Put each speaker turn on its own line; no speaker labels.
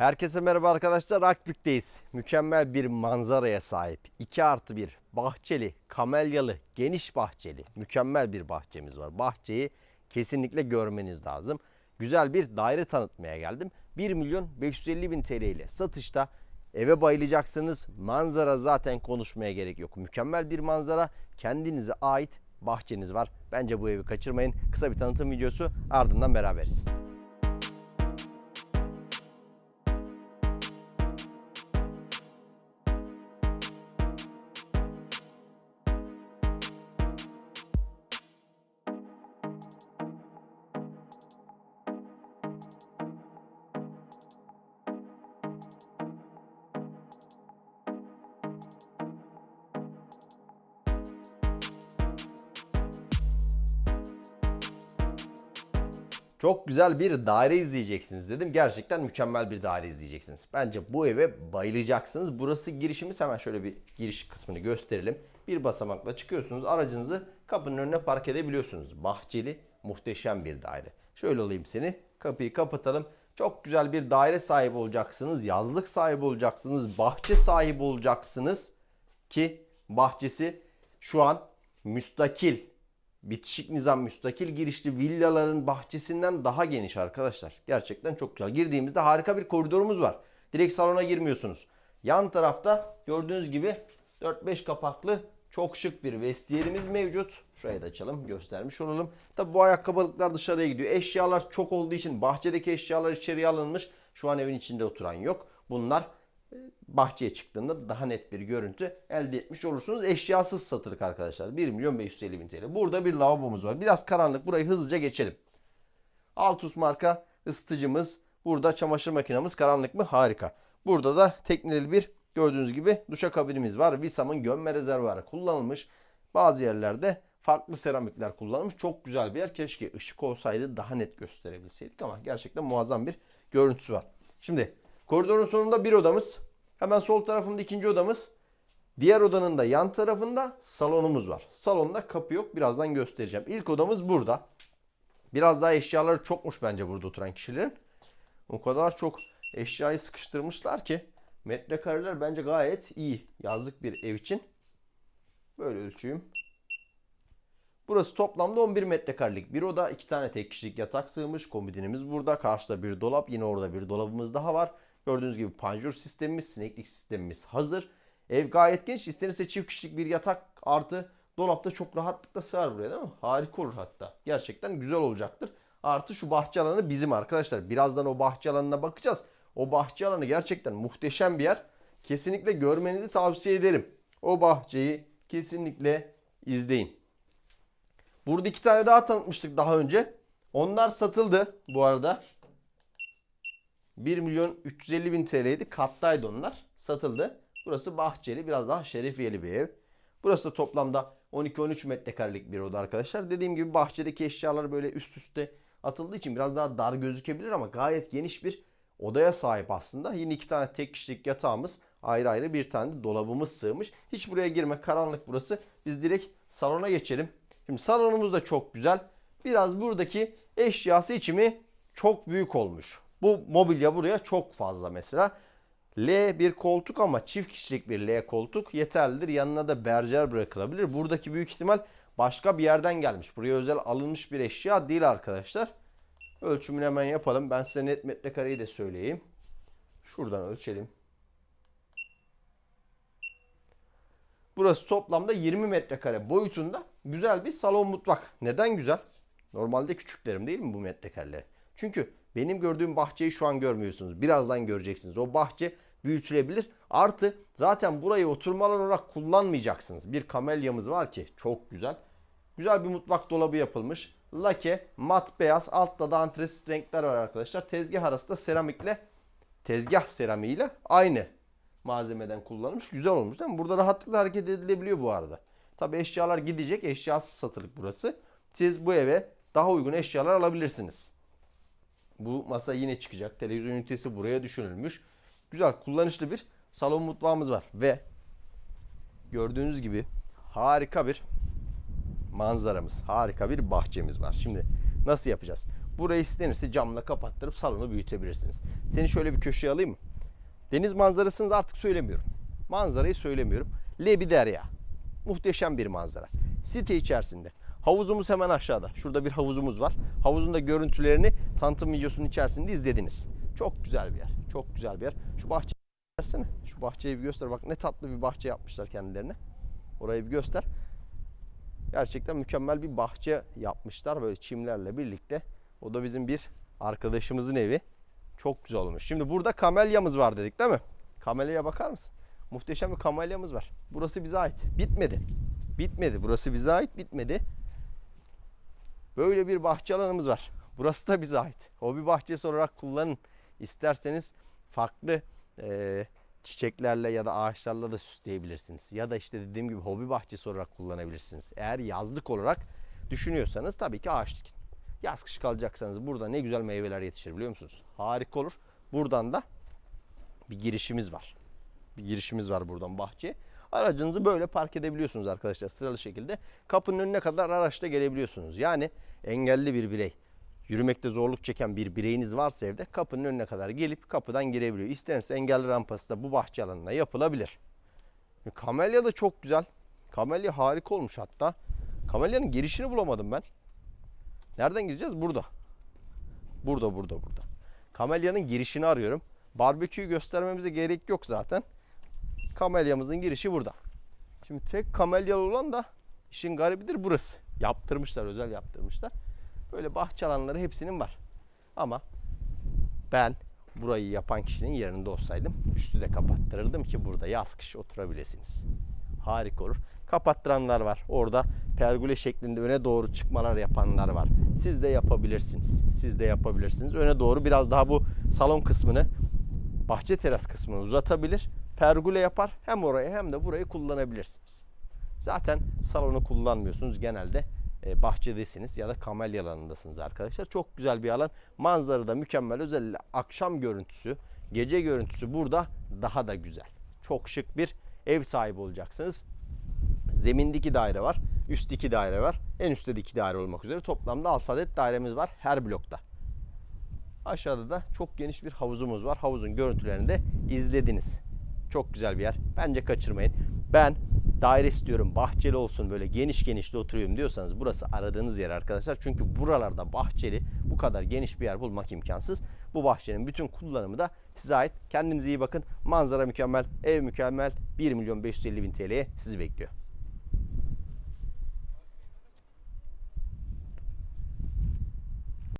Herkese merhaba arkadaşlar. Akbük'teyiz. Mükemmel bir manzaraya sahip. 2 artı 1 bahçeli, kamelyalı, geniş bahçeli. Mükemmel bir bahçemiz var. Bahçeyi kesinlikle görmeniz lazım. Güzel bir daire tanıtmaya geldim. 1 milyon 550 bin TL ile satışta. Eve bayılacaksınız. Manzara zaten konuşmaya gerek yok. Mükemmel bir manzara. Kendinize ait bahçeniz var. Bence bu evi kaçırmayın. Kısa bir tanıtım videosu ardından beraberiz. Çok güzel bir daire izleyeceksiniz dedim. Gerçekten mükemmel bir daire izleyeceksiniz. Bence bu eve bayılacaksınız. Burası girişimiz. Hemen şöyle bir giriş kısmını gösterelim. Bir basamakla çıkıyorsunuz. Aracınızı kapının önüne park edebiliyorsunuz. Bahçeli, muhteşem bir daire. Şöyle alayım seni. Kapıyı kapatalım. Çok güzel bir daire sahibi olacaksınız. Yazlık sahibi olacaksınız. Bahçe sahibi olacaksınız. Ki bahçesi şu an müstakil bitişik nizam müstakil girişli villaların bahçesinden daha geniş arkadaşlar. Gerçekten çok güzel. Girdiğimizde harika bir koridorumuz var. Direkt salona girmiyorsunuz. Yan tarafta gördüğünüz gibi 4-5 kapaklı çok şık bir vestiyerimiz mevcut. Şurayı da açalım göstermiş olalım. Tabi bu ayakkabılıklar dışarıya gidiyor. Eşyalar çok olduğu için bahçedeki eşyalar içeriye alınmış. Şu an evin içinde oturan yok. Bunlar bahçeye çıktığında daha net bir görüntü elde etmiş olursunuz. Eşyasız satılık arkadaşlar. 1 milyon 550 bin TL. Burada bir lavabomuz var. Biraz karanlık. Burayı hızlıca geçelim. Altus marka ısıtıcımız. Burada çamaşır makinamız. Karanlık mı? Harika. Burada da tekneli bir gördüğünüz gibi duşakabinimiz var. Visam'ın gömme rezervuarı kullanılmış. Bazı yerlerde farklı seramikler kullanılmış. Çok güzel bir yer. Keşke ışık olsaydı daha net gösterebilseydik ama gerçekten muazzam bir görüntüsü var. Şimdi koridorun sonunda bir odamız. Hemen sol tarafında ikinci odamız. Diğer odanın da yan tarafında salonumuz var. Salonda kapı yok. Birazdan göstereceğim. İlk odamız burada. Biraz daha eşyaları çokmuş bence burada oturan kişilerin. O kadar çok eşyayı sıkıştırmışlar ki metrekareler bence gayet iyi. Yazlık bir ev için. Böyle ölçüyüm. Burası toplamda 11 metrekarelik bir oda. iki tane tek kişilik yatak sığmış. Komodinimiz burada. Karşıda bir dolap. Yine orada bir dolabımız daha var. Gördüğünüz gibi panjur sistemimiz, sineklik sistemimiz hazır. Ev gayet geniş. İstenirse çift kişilik bir yatak artı dolapta çok rahatlıkla sığar buraya değil mi? Harika olur hatta. Gerçekten güzel olacaktır. Artı şu bahçe alanı bizim arkadaşlar. Birazdan o bahçe alanına bakacağız. O bahçe alanı gerçekten muhteşem bir yer. Kesinlikle görmenizi tavsiye ederim. O bahçeyi kesinlikle izleyin. Burada iki tane daha tanıtmıştık daha önce. Onlar satıldı bu arada. 1 milyon 350 bin TL'ydi. Kattaydı onlar. Satıldı. Burası bahçeli. Biraz daha şerefiyeli bir ev. Burası da toplamda 12-13 metrekarelik bir oda arkadaşlar. Dediğim gibi bahçedeki eşyalar böyle üst üste atıldığı için biraz daha dar gözükebilir ama gayet geniş bir odaya sahip aslında. Yine iki tane tek kişilik yatağımız ayrı ayrı bir tane dolabımız sığmış. Hiç buraya girme karanlık burası. Biz direkt salona geçelim. Şimdi salonumuz da çok güzel. Biraz buradaki eşyası içimi çok büyük olmuş. Bu mobilya buraya çok fazla mesela. L bir koltuk ama çift kişilik bir L koltuk yeterlidir. Yanına da berjer bırakılabilir. Buradaki büyük ihtimal başka bir yerden gelmiş. Buraya özel alınmış bir eşya değil arkadaşlar. Ölçümünü hemen yapalım. Ben size net metrekareyi de söyleyeyim. Şuradan ölçelim. Burası toplamda 20 metrekare boyutunda güzel bir salon mutfak. Neden güzel? Normalde küçüklerim değil mi bu metrekareler? Çünkü benim gördüğüm bahçeyi şu an görmüyorsunuz. Birazdan göreceksiniz. O bahçe büyütülebilir. Artı zaten burayı oturma alanı olarak kullanmayacaksınız. Bir kamelyamız var ki çok güzel. Güzel bir mutfak dolabı yapılmış. Lake, mat beyaz, altta da antresit renkler var arkadaşlar. Tezgah arası da seramikle, tezgah seramiğiyle aynı malzemeden kullanılmış. Güzel olmuş değil mi? Burada rahatlıkla hareket edilebiliyor bu arada. Tabi eşyalar gidecek. Eşyasız satılık burası. Siz bu eve daha uygun eşyalar alabilirsiniz. Bu masa yine çıkacak. Televizyon ünitesi buraya düşünülmüş. Güzel kullanışlı bir salon mutfağımız var. Ve gördüğünüz gibi harika bir manzaramız. Harika bir bahçemiz var. Şimdi nasıl yapacağız? Burayı istenirse camla kapattırıp salonu büyütebilirsiniz. Seni şöyle bir köşeye alayım mı? Deniz manzarasını artık söylemiyorum. Manzarayı söylemiyorum. Lebi derya. Muhteşem bir manzara. Site içerisinde. Havuzumuz hemen aşağıda. Şurada bir havuzumuz var. Havuzun da görüntülerini tanıtım videosunun içerisinde izlediniz. Çok güzel bir yer. Çok güzel bir yer. Şu bahçe versene. Şu bahçeyi bir göster. Bak ne tatlı bir bahçe yapmışlar kendilerine. Orayı bir göster. Gerçekten mükemmel bir bahçe yapmışlar böyle çimlerle birlikte. O da bizim bir arkadaşımızın evi. Çok güzel olmuş. Şimdi burada kamelyamız var dedik değil mi? Kamelyaya bakar mısın? Muhteşem bir kamelyamız var. Burası bize ait. Bitmedi. Bitmedi. Burası bize ait. Bitmedi. Böyle bir bahçe alanımız var. Burası da bize ait. Hobi bahçesi olarak kullanın. İsterseniz farklı eee, çiçeklerle ya da ağaçlarla da süsleyebilirsiniz. Ya da işte dediğim gibi hobi bahçesi olarak kullanabilirsiniz. Eğer yazlık olarak düşünüyorsanız tabii ki ağaç dikin. Yaz kış kalacaksanız burada ne güzel meyveler yetişir biliyor musunuz? Harika olur. Buradan da bir girişimiz var. Bir girişimiz var buradan bahçeye. Aracınızı böyle park edebiliyorsunuz arkadaşlar sıralı şekilde. Kapının önüne kadar araçla gelebiliyorsunuz. Yani engelli bir birey, yürümekte zorluk çeken bir bireyiniz varsa evde kapının önüne kadar gelip kapıdan girebiliyor. İstenirse engelli rampası da bu bahçe alanına yapılabilir. Kamelya da çok güzel. Kamelya harika olmuş hatta. Kamelya'nın girişini bulamadım ben. Nereden gireceğiz? Burada. Burada, burada, burada. Kamelya'nın girişini arıyorum. Barbeküyü göstermemize gerek yok zaten. Kamelyamızın girişi burada. Şimdi tek kamelyalı olan da işin garibidir burası. Yaptırmışlar, özel yaptırmışlar. Böyle bahçe alanları hepsinin var. Ama ben burayı yapan kişinin yerinde olsaydım üstü de kapattırırdım ki burada yaz kış oturabilirsiniz. Harika olur. Kapattıranlar var. Orada pergole şeklinde öne doğru çıkmalar yapanlar var. Siz de yapabilirsiniz. Siz de yapabilirsiniz. Öne doğru biraz daha bu salon kısmını bahçe teras kısmını uzatabilir. Pergole yapar. Hem orayı hem de burayı kullanabilirsiniz. Zaten salonu kullanmıyorsunuz. Genelde e, bahçedesiniz ya da kamelya alanındasınız arkadaşlar. Çok güzel bir alan. Manzara da mükemmel. Özellikle akşam görüntüsü, gece görüntüsü burada daha da güzel. Çok şık bir ev sahibi olacaksınız. Zemindeki daire var. Üstteki daire var. En üstte de iki daire olmak üzere. Toplamda 6 adet dairemiz var her blokta. Aşağıda da çok geniş bir havuzumuz var. Havuzun görüntülerini de izlediniz. Çok güzel bir yer. Bence kaçırmayın. Ben daire istiyorum, bahçeli olsun, böyle geniş geniş de oturuyorum diyorsanız burası aradığınız yer arkadaşlar. Çünkü buralarda bahçeli, bu kadar geniş bir yer bulmak imkansız. Bu bahçenin bütün kullanımı da size ait. Kendinize iyi bakın. Manzara mükemmel, ev mükemmel. 1 milyon 550 bin TL'ye sizi bekliyor.